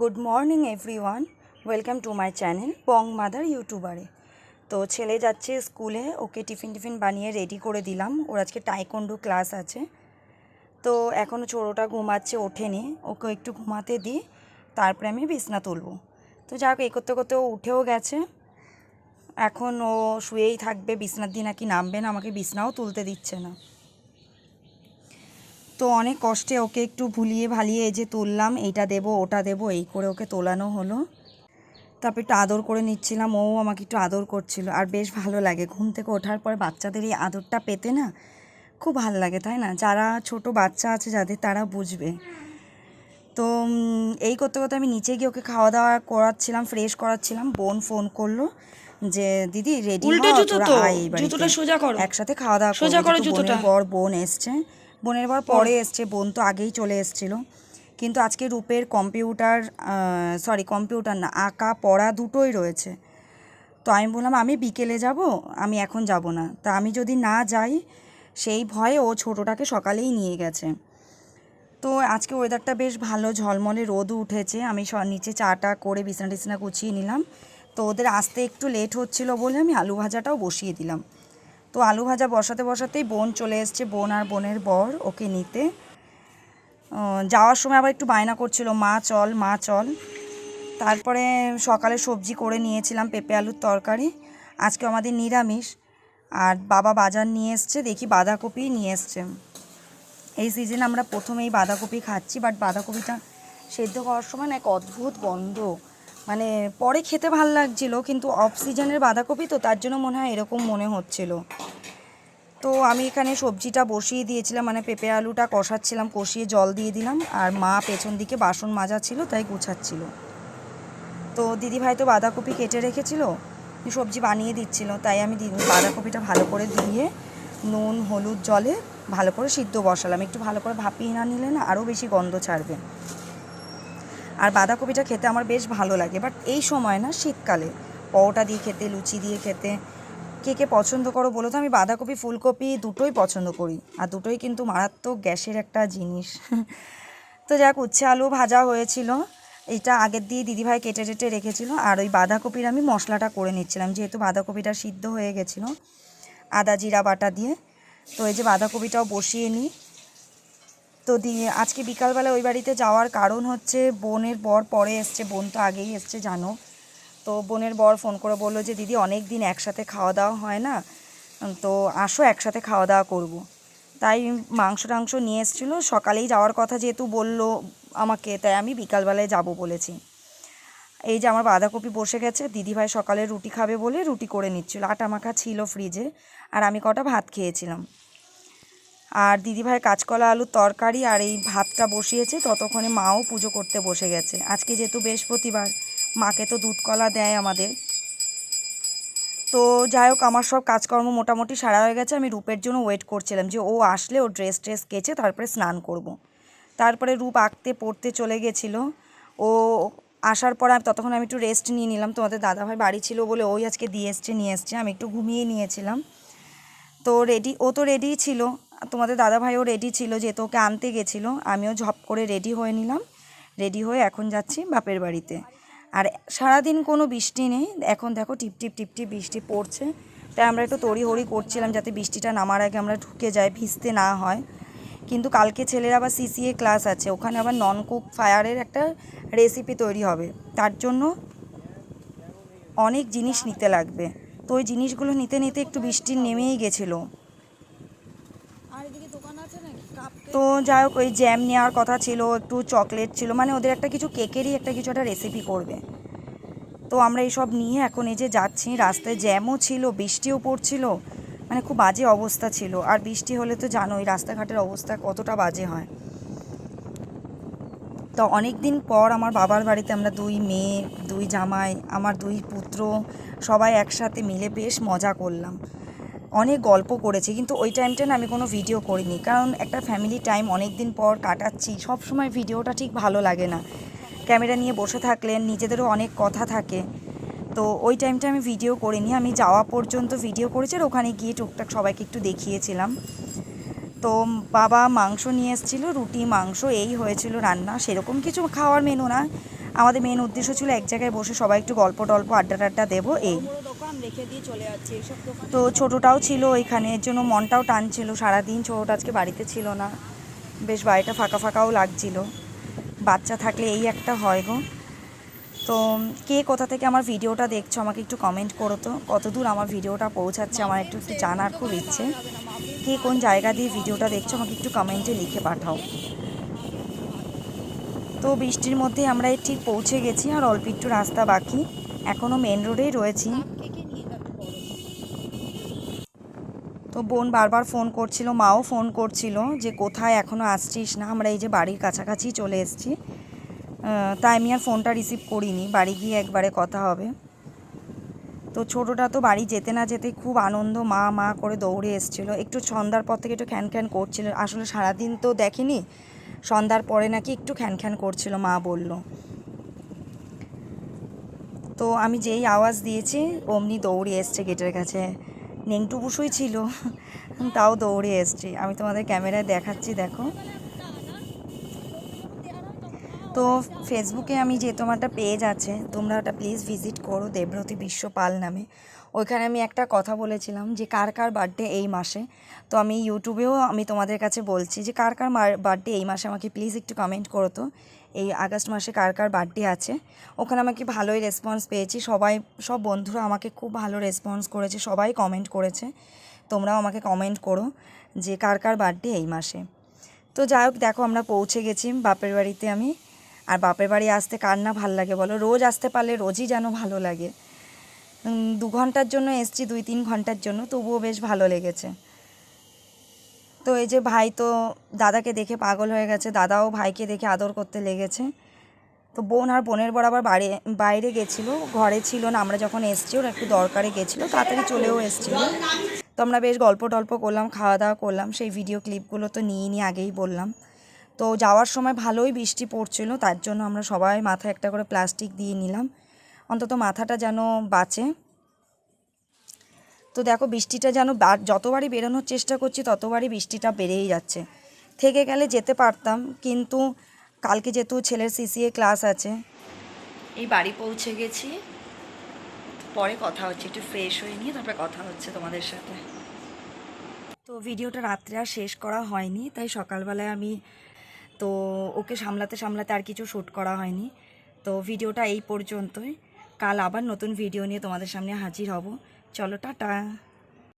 Good morning everyone welcome to my channel pong mother ইউটিউবারে তো ছেলে যাচ্ছে স্কুলে ওকে টিফিন টিফিন বানিয়ে রেডি করে দিলাম। ওর আজকে টাইকন্ডো ক্লাস আছে। তো এখনও ছোটোটা ঘুমাচ্ছে, ওঠেনি। ওকে একটু ঘুমাতে দিই, তারপরে আমি বিছনা তুলবো। তো যাক এই করতে করতে ও উঠেও গেছে। এখন ও শুয়েই থাকবে, বিছনার দিয়ে নাকি নামবে না, আমাকে বিছনাও তুলতে দিচ্ছে না। তো অনেক কষ্টে ওকে একটু ভুলিয়ে ভালিয়ে এই যে তুললাম এইটা দেবো ওটা দেবো এই করে ওকে তোলানো হলো। তারপর একটু আদর করে নিচ্ছিলাম ও আমাকে একটু আদর করছিল। আর বেশ ভালো লাগে ঘুম থেকে ওঠার পরে বাচ্চাদের এই আদরটা পেতে না খুব ভালো লাগে তাই না? যারা ছোট বাচ্চা আছে যাদের তারা বুঝবে। তো এই করতে করতে আমি নিচে গিয়ে ওকে খাওয়া দাওয়া করাচ্ছিলাম ফ্রেশ করাচ্ছিলাম। বোন ফোন করল যে দিদি রেডি উল্টে জুতো তো জুতোটা সোজা করো। একসাথে খাওয়া দাওয়া সোজা করো জুতোটা। বর বোন এসছে। বোনের বর পরে এসছে বোন তো আগেই চলে এসছিল। কিন্তু আজকে রূপের কম্পিউটার সরি কম্পিউটার না আঁকা পড়া দুটোই রয়েছে। তো আমি বললাম আমি বিকেলে যাব আমি এখন যাব না। তা আমি যদি না যাই সেই ভয়ে ও ছোটোটাকে সকালেই নিয়ে গেছে। তো আজকে ওয়েদারটা বেশ ভালো ঝলমলে রোদ উঠেছে। আমি স- নিচে চাটা করে বিছানা টিছানা গুছিয়ে নিলাম। তো ওদের আসতে একটু লেট হচ্ছিল বলে আমি আলু ভাজাটাও বসিয়ে দিলাম। তো আলু ভাজা বসাতে বসাতেই বোন চলে এসছে, বোন আর বোনের বর ওকে নিতে। যাওয়ার সময় আবার একটু বায়না করছিল, মা, চল মা, চল। তারপরে সকালে সবজি করে নিয়েছিলাম পেঁপে আলুর তরকারি। আজকে আমাদের নিরামিষ। আর বাবা বাজার নিয়ে এসছে, দেখি বাঁধাকপি নিয়ে এসছে। এই সিজনে আমরা প্রথমেই বাঁধাকপি খাচ্ছি বাট বাঁধাকপিটা সেদ্ধ করার সময় না এক অদ্ভুত গন্ধ। মানে পরে খেতে ভালো লাগছিল, কিন্তু অফ সিজনের বাঁধাকপি তো তার জন্য মনে হয় এরকম মনে হচ্ছিল। তো আমি এখানে সবজিটা বসিয়ে দিয়েছিলাম মানে পেঁপে আলুটা কষাচ্ছিলাম, কষিয়ে জল দিয়ে দিলাম, আর মা পেছন দিকে বাসন মাজা ছিল, তাই গুছাচ্ছিল। তো দিদিভাই তো বাঁধাকপি কেটে রেখেছিল, সবজি বানিয়ে দিচ্ছিল, তাই আমি বাঁধাকপিটা ভালো করে ধুয়ে নুন, হলুদ জলে ভালো করে সিদ্ধ বসালাম। একটু ভালো করে ভাপিয়ে না নিলে না আরও বেশি গন্ধ ছাড়বে। আর বাঁধাকপিটা খেতে আমার বেশ ভালো লাগে বাট এই সময় না শীতকালে পরোটা দিয়ে খেতে, লুচি দিয়ে খেতে, কে কে পছন্দ করো বলো তো? আমি বাঁধাকপি, ফুলকপি দুটোই পছন্দ করি, আর দুটোই কিন্তু মারাত্মক গ্যাসের একটা জিনিস। তো যাক, উচ্ছে আলু ভাজা হয়েছিল এইটা আগের দিয়ে দিদিভাই কেটে টেটে রেখেছিল, আর ওই বাঁধাকপির আমি মশলাটা করে নিচ্ছিলাম, যেহেতু বাঁধাকপিটা সিদ্ধ হয়ে গেছিল, আদা, জিরা, বাটা দিয়ে। তো এই যে বাঁধাকপিটাও বসিয়ে নিই তো দিয়ে আজকে বিকালবেলা ওই বাড়িতে যাওয়ার কারণ হচ্ছে বোনের বর পরে এসছে, বোন তো আগেই এসছে, জানো। তো বোনের বর ফোন করে বলল যে, দিদি, অনেক দিন একসাথে খাওয়া দাওয়া হয় না, তো আসো একসাথে খাওয়া দাওয়া করব। তাই মাংস টাংস নিয়ে এসেছিল, সকালেই যাওয়ার কথা যেহেতু বলল আমাকে, তাই আমি বিকালবেলায় যাব বলেছি। এই যে আমার বাঁধাকপি বসে গেছে, দিদিভাই সকালে রুটি খাবে বলে রুটি করে নিচ্ছিল, আটা মাখা ছিল ফ্রিজে, আর আমি কটা ভাত খেয়েছিলাম। আর দিদিভাই কাঁচকলা আলুর তরকারি আর এই ভাতটা বসিয়েছে, ততক্ষণে মাও পুজো করতে বসে গেছে। আজকে যেহেতু বৃহস্পতিবার, মাকে তো দুধ কলা দেয় আমাদের। তো যাই হোক, আমার সব কাজকর্ম মোটামুটি সারা হয়ে গেছে। আমি রূপের জন্য ওয়েট করছিলাম যে ও আসলে ও ড্রেস ট্রেস কেচে তারপরে স্নান করব। তারপরে রূপ আঁকতে পড়তে চলে গেছিল। ও আসার পর আমি ততক্ষণ আমি একটু রেস্ট নিয়ে নিলাম। তোমাদের দাদাভাই বাড়ি ছিল বলে ওই আজকে দিয়ে এসছে, নিয়ে এসছে। আমি একটু ঘুমিয়ে নিয়েছিলাম। তো রেডি ও তো রেডিই ছিল। তোমাদের দাদাভাইও রেডি ছিল যেহেতু ওকে আনতে গেছিল, আমিও ঝপ করে রেডি হয়ে নিলাম। রেডি হয়ে এখন যাচ্ছি বাপের বাড়িতে। আর সারাদিন কোনো বৃষ্টি নেই, এখন দেখো টিপ টিপ টিপ টিপ বৃষ্টি পড়ছে। তাই আমরা একটু তড়িহড়ি করছিলাম যাতে বৃষ্টিটা নামার আগে আমরা ঢুকে যাই, ভিজতে না হয়। কিন্তু কালকে ছেলের আবার সিসিএ ক্লাস আছে, ওখানে আবার নন কুক ফায়ারের একটা রেসিপি তৈরি হবে। তার জন্য অনেক জিনিস নিতে লাগবে। তো ওই জিনিসগুলো নিতে নিতে একটু বৃষ্টি নেমেই গেছিল। তো যাই হোক, ওই জ্যাম নেওয়ার কথা ছিল, একটু চকলেট ছিল মানে ওদের একটা কিছু কেকেরই একটা কিছু একটা রেসিপি করবে। তো আমরা এইসব নিয়ে এখন এই যে যাচ্ছি, রাস্তায় জ্যামও ছিল, বৃষ্টিও পড়ছিল মানে খুব বাজে অবস্থা ছিল। আর বৃষ্টি হলে তো জানোই, রাস্তাঘাটের অবস্থা কতটা বাজে হয়। তো অনেক দিন পর আমার বাবার বাড়িতে আমরা দুই মেয়ে, দুই জামাই, আমার দুই পুত্র, সবাই একসাথে মিলে বেশ মজা করলাম। অনেক গল্প করেছি, কিন্তু ওই টাইমটা না আমি কোনো ভিডিও করিনি। কারণ একটা ফ্যামিলি টাইম অনেক দিন পর কাটাচ্ছি সব সময় ভিডিওটা ঠিক ভালো লাগে না। ক্যামেরা নিয়ে বসে থাকলে নিজেদেরও অনেক কথা থাকে। তো ওই টাইমটা আমি ভিডিও করিনি, আমি যাওয়া পর্যন্ত ভিডিও করেছি আর ওখানে গিয়ে টুকটাক সবাইকে একটু দেখিয়েছিলাম। তো বাবা মাংস নিয়ে এসেছিল, রুটি, মাংস, এই হয়েছিল রান্না, সেরকম কিছু খাওয়ার মেনু না। আমাদের মেন উদ্দেশ্য ছিল এক জায়গায় বসে সবাই একটু গল্প টল্প আড্ডা টাড্ডা দেবো, এই। রেখে দিয়ে চলে যাচ্ছে এইসব তো ছোটোটাও ছিল ওইখানে, এর জন্য মনটাও টানছিল, সারাদিন ছোটোটা আজকে বাড়িতে ছিল না। বেশ বাড়িটা ফাঁকা ফাঁকাও লাগছিল। বাচ্চা থাকলে এই একটা হয় গো। তো কে কোথা থেকে আমার ভিডিওটা দেখছ আমাকে একটু কমেন্ট করো তো। কতদূর আমার ভিডিওটা পৌঁছাচ্ছে আমার একটু একটু জানার খুব ইচ্ছে। কে কোন জায়গা দিয়ে ভিডিওটা দেখছ আমাকে একটু কমেন্টে লিখে পাঠাও। তো বৃষ্টির মধ্যে আমরা ঠিক পৌঁছে গেছি আর অল্প একটু রাস্তা বাকি। এখনও মেন রোডেই রয়েছি তো বোন বারবার ফোন করছিল, মাও ফোন করছিল যে কোথায় এখনও আসছিস না, আমরা এই যে বাড়ির কাছাকাছি চলে এসেছি। তাই আমি আর ফোনটা রিসিভ করিনি, বাড়ি গিয়ে একবারে কথা হবে। তো ছোটোটা তো বাড়ি যেতে না যেতে খুব আনন্দ, মা মা করে দৌড়ে এসেছিল। একটু সন্ধ্যার পর থেকে একটু খ্যান খ্যান করছিল, আসলে সারাদিন তো দেখেনি, সন্ধ্যার পরে নাকি একটু খ্যান খ্যান করছিল, মা বলল। তো আমি যেই আওয়াজ দিয়েছি, অমনি দৌড়ে এসছে গেটের কাছে। নেংটু বুসুই ছিল। তাও দৌড়ে এসছে। আমি তোমাদের ক্যামেরায় দেখাচ্ছি, দেখো। তো ফেসবুকে আমি যে তোমার একটা পেজ আছে, তোমরা ওটা প্লিজ ভিজিট করো দেবব্রতী বিশ্ব পাল নামে। ওইখানে আমি একটা কথা বলেছিলাম যে কার কার বার্থডে এই মাসে? তো আমি ইউটিউবেও আমি তোমাদের কাছে বলছি যে কার কার বার্থডে এই মাসে আমাকে প্লিজ একটু কমেন্ট করো তো। এই আগস্ট মাসে কার কার বার্থডে আছে, ওখানে আমাকে ভালোই রেসপন্স পেয়েছি। সবাই, সব বন্ধুরা আমাকে খুব ভালো রেসপন্স করেছে, সবাই কমেন্ট করেছে। তোমরাও আমাকে কমেন্ট করো যে কার কার বার্থডে এই মাসে। তো যাই হোক, দেখো আমরা পৌঁছে গেছি বাপের বাড়িতে আমি। আর বাপের বাড়ি আসতে কার না ভালো লাগে বলো? রোজ আসতে পারলে রোজই যেন ভালো লাগে। দু ঘণ্টার জন্য এসছি, দুই তিন ঘণ্টার জন্য, তবুও বেশ ভালো লেগেছে। তো এই যে ভাই তো দাদাকে দেখে পাগল হয়ে গেছে, দাদাও ভাইকে দেখে আদর করতে লেগেছে। তো বোন আর বোনের বর আবার বাড়ি, বাইরে গেছিল, ঘরে ছিল না, আমরা যখন এসছি ওরা একটু দরকারে গেছিল, তাড়াতাড়ি চলেও এসেছিল। তো আমরা বেশ গল্প টল্প করলাম, খাওয়া দাওয়া করলাম, সেই ভিডিও ক্লিপগুলো তো নিয়ে নিয়ে আগেই বললাম। তো যাওয়ার সময় ভালোই বৃষ্টি পড়ছিল, তার জন্য আমরা সবাই মাথায় একটা করে প্লাস্টিক দিয়ে নিলাম। অন্তত মাথাটা যেন বাঁচে। তো দেখো বৃষ্টিটা যেন যতবারই বেরোনোর চেষ্টা করছি, ততবারই বৃষ্টিটা বেড়েই যাচ্ছে। থেকে গেলে যেতে পারতাম, কিন্তু কালকে যেহেতু ছেলের সিসিএ ক্লাস আছে। এই বাড়ি পৌঁছে গেছি। পরে কথা হচ্ছে, একটু ফ্রেশ হয়ে নিয়ে তারপরে কথা হচ্ছে তোমাদের সাথে। তো ভিডিওটা রাত্রে আর শেষ করা হয়নি, তাই সকালবেলায় আমি তো ওকে সামলাতে সামলাতে আর কিছু শ্যুট করা হয়নি। তো ভিডিওটা এই পর্যন্তই। কাল আবার নতুন ভিডিও নিয়ে তোমাদের সামনে হাজির হব। চলো টাটা।